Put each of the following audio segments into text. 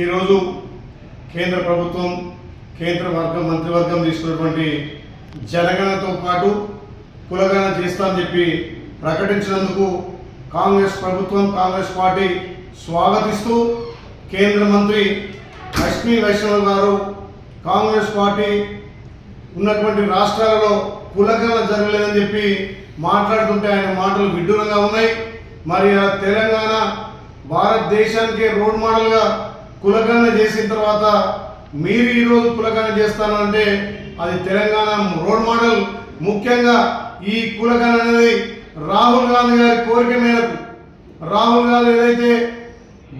ఈరోజు కేంద్ర ప్రభుత్వం కేంద్ర వర్గం మంత్రివర్గం తీసుకున్నటువంటి జనగణతో పాటు కులగణన చేస్తామని చెప్పి ప్రకటించినందుకు కాంగ్రెస్ ప్రభుత్వం కాంగ్రెస్ పార్టీ స్వాగతిస్తూ కేంద్ర మంత్రి లక్ష్మీ వైష్ణవ్ గారు కాంగ్రెస్ పార్టీ ఉన్నటువంటి రాష్ట్రాలలో కులగణన జరగలేదని చెప్పి మాట్లాడుతుంటే ఆయన మాటలు విడ్డూరంగా ఉన్నాయి. మరి తెలంగాణ భారతదేశానికి రోడ్ మోడల్గా కులగణన చేసిన తర్వాత మీరు ఈరోజు కులగణన చేస్తానంటే అది తెలంగాణ రోడ్ మోడల్. ముఖ్యంగా ఈ కులగణన అనేది రాహుల్ గాంధీ గారి కోరిక మేరకు. రాహుల్ గాంధీ ఏదైతే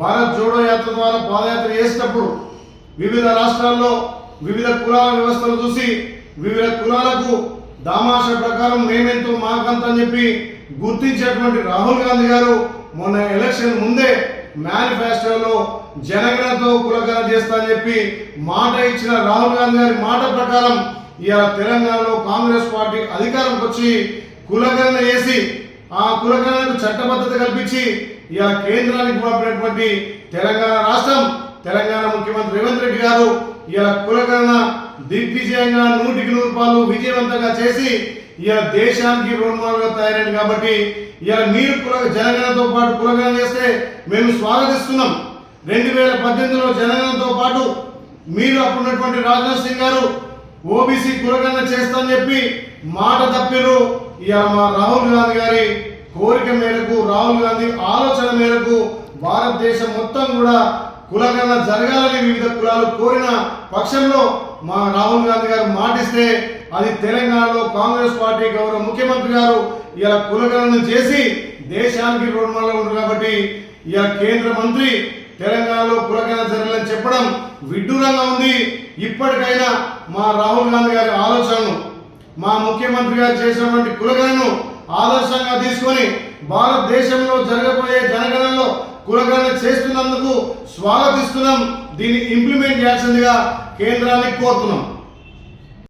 భారత్ జోడో యాత్ర ద్వారా పాదయాత్ర చేసేటప్పుడు వివిధ రాష్ట్రాల్లో వివిధ కులాల వ్యవస్థలు చూసి వివిధ కులాలకు దామాష ప్రకారం మేమెంతో మాకంత అని చెప్పి గుర్తించేటువంటి రాహుల్ గాంధీ గారు మొన్న ఎలక్షన్ ముందే మేనిఫెస్టోలో జనగణతో కులగణ చేస్తా చెప్పి మాట ఇచ్చిన రాహుల్ గాంధీ గారి మాట ప్రకారం ఇవాళ తెలంగాణలో కాంగ్రెస్ పార్టీ అధికారంకి వచ్చి కులగణన చేసి ఆ కులగణనకు చట్టబద్ధత కల్పించి ఇవాళ కేంద్రానికి పంపినటువంటి తెలంగాణ రాష్ట్రం తెలంగాణ ముఖ్యమంత్రి రేవంత్ రెడ్డి గారు ఇలా కులగణన దిగ్విజయంగా నూటికి నూరు రూపాయలు విజయవంతంగా చేసి ఇలా దేశానికి రోల్ మోడల్గా తయారైంది కాబట్టి ఇలా మీరు కుల జనగణతో పాటు కులగణ చేస్తే మేము స్వాగతిస్తున్నాం. రెండు వేల పద్దెనిమిదిలో జనగణతో పాటు మీరు అప్పుడున్నటువంటి రాజ్నాథ్ సింగ్ గారు ఓబీసీ కులగణన చేస్తామని చెప్పి మాట తప్పిరు ఇక మా రాహుల్ గాంధీ గారి కోరిక మేరకు రాహుల్ గాంధీ ఆలోచన మేరకు భారతదేశం మొత్తం కూడా కులగణన జరగాలని వివిధ కులాలు కోరిన పక్షంలో మా రాహుల్ గాంధీ గారు మాటిస్తే అది తెలంగాణలో కాంగ్రెస్ పార్టీ గౌరవ ముఖ్యమంత్రి గారు ఇలా కులగణన చేసి దేశానికి రోడ్ మోడల్ ఉంది కాబట్టి ఇలా కేంద్ర మంత్రి తెలంగాణలో కులగణన జరగాలని చెప్పడం విడ్డూరంగా ఉంది. ఇప్పటికైనా మా రాహుల్ గాంధీ గారి ఆలోచనను మా ముఖ్యమంత్రి గారు చేసినటువంటి కులగణను ఆదర్శంగా తీసుకొని భారతదేశంలో జరగబోయే జనగణనలో కులగణన చేస్తున్నందుకు స్వాగతిస్తున్నాం. దీన్ని ఇంప్లిమెంట్ చేయాల్సిందిగా కేంద్రాన్ని కోరుతున్నాం.